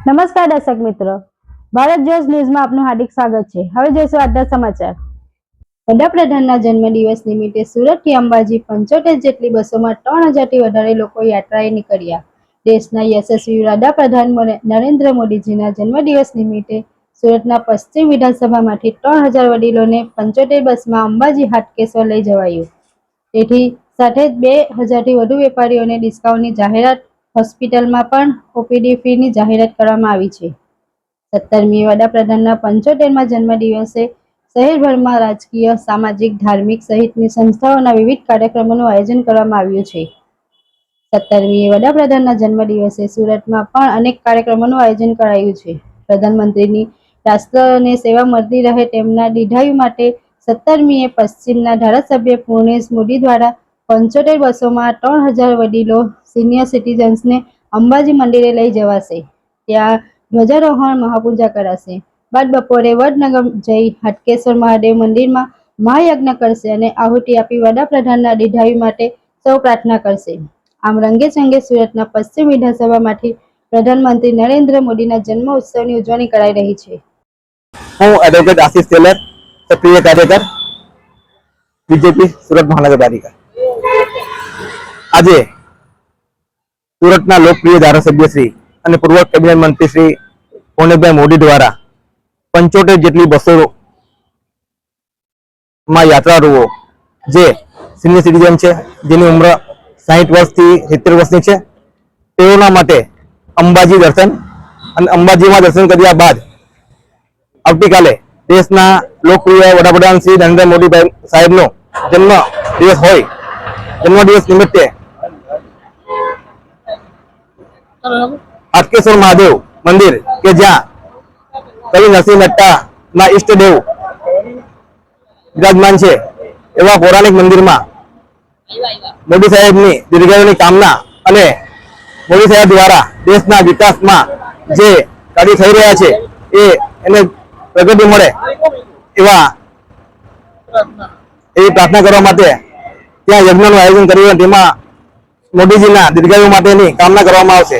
નમસ્કાર દર્શક મિત્રો. ભારત જોશ ન્યૂઝમાં આપનું હાર્દિક સ્વાગત છે. હવે જોઈશું આજના સમાચાર. વડાપ્રધાનના જન્મદિવસ નિમિત્તે સુરતથી અંબાજી પંચોતેર જેટલી બસોમાં ત્રણ હજારથી વધારે લોકો યાત્રાએ નીકળ્યા. દેશના યશસ્વી વડાપ્રધાન નરેન્દ્ર મોદીજીના જન્મદિવસ નિમિત્તે સુરતના પશ્ચિમ વિધાનસભામાંથી ત્રણ હજાર વડીલોને પંચોતેર બસમાં અંબાજી હાટકેશ્વર લઈ જવાયું. તેથી સાથે જ બે હજારથી વધુ વેપારીઓને ડિસ્કાઉન્ટની જાહેરાત હોસ્પિટલમાં પણ ઓપીડી ફીની જાહેરાત કરવામાં આવી છે. સત્તરમી વડાપ્રધાનના પંચોતેરમાં જન્મદિવસે શહેરભરમાં રાજકીય, સામાજિક, ધાર્મિક સહિતની સંસ્થાઓના વિવિધ કાર્યક્રમોનું આયોજન કરવામાં આવ્યું છે. સત્તરમી વડાપ્રધાનના જન્મદિવસે સુરતમાં પણ અનેક કાર્યક્રમોનું આયોજન કરાયું છે. પ્રધાનમંત્રીની રાષ્ટ્રને સેવા મળતી રહે તેમના દીર્ઘાયુ માટે સત્તરમીએ પશ્ચિમના ધારાસભ્ય પૂર્ણેશ મોદી દ્વારા પંચોતેર બસોમાં ત્રણ હજાર વડીલો સિનિયર સિટીઝન્સને અંબાજી મંદિરે લઈ જવાશે. ત્યાં ધ્વજારોહણ મહાપૂજા કરાશે. બાદ બપોરે વડનગર જઈ હટકેશ્વર મહાદેવ મંદિરમાં મહાયજ્ઞ કરશે અને આહુતિ આપી વડાપ્રધાનના દીધાવી માટે સૌ પ્રાર્થના કરશે. આમ રંગે ચંગે સુરતના પશ્ચિમ વિધાનસભામાંથી પ્રધાનમંત્રી નરેન્દ્ર મોદીના જન્મ ઉત્સવની ઉજવણી કરાઈ રહી છે. હું એડવોકેટ આશિષ ટેલર સક્રિય કાર્યકર, બીજેપી સુરત મહાનગરપાલિકા આજે સુરતના લોકપ્રિય ધારાસભ્ય શ્રી અને પૂર્વ કેબિનેટ મંત્રી શ્રી પૂર્ણેશભાઈ મોદી દ્વારા પંચોતેર જેટલી બસો માં યાત્રાળુઓ જે સિનિયર સિટીઝન છે, જેની ઉંમર સાહીઠ વર્ષથી સિત્તેર વર્ષની છે, તેઓના માટે અંબાજી દર્શન અને અંબાજીમાં દર્શન કર્યા બાદ આવતીકાલે દેશના લોકપ્રિય વડાપ્રધાન શ્રી નરેન્દ્ર મોદી સાહેબનો જન્મ દિવસ હોય. જન્મદિવસ નિમિત્તે હાટકેશ્વર મહાદેવ મંદિર કે જ્યાં કવિ નરસિંહ મહેતા ના ઈષ્ટદેવ વિરાજમાન છે એવા પૌરાણિક મંદિરમાં મોદી સાહેબની દીર્ઘાયુની કામના અને મોદી સાહેબ દ્વારા દેશના વિકાસમાં જે કાર્ય થઈ રહ્યા છે એ એને પ્રગતિ મળે એવા એવી પ્રાર્થના કરવા માટે ત્યાં યજ્ઞનું આયોજન કર્યું તેમાં મોદીજીના દીર્ઘાયુ માટેની કામના કરવામાં આવશે.